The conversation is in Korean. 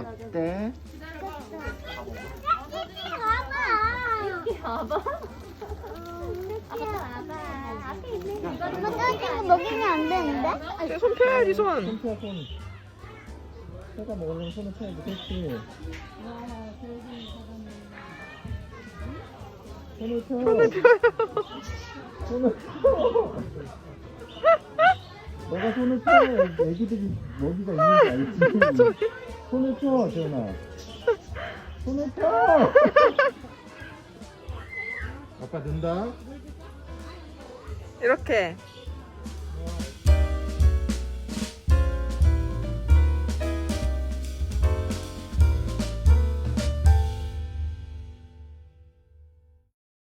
어때? 봐봐. 아빠 봐봐. 앞에 있는 거. 엄마 떨어지고 먹이면 안 되는데? 손 펴야지 손. 손 펴, 손. 새가 먹으려면 손을 펴야지, 그렇지. 손을 펴. 손을 펴요. 손을 펴. 너가 손을 펴. 애기들이 먹이가 있는지 알지? 손을 펴, 재현아. 손을 펴. 아빠 는다. 이렇게.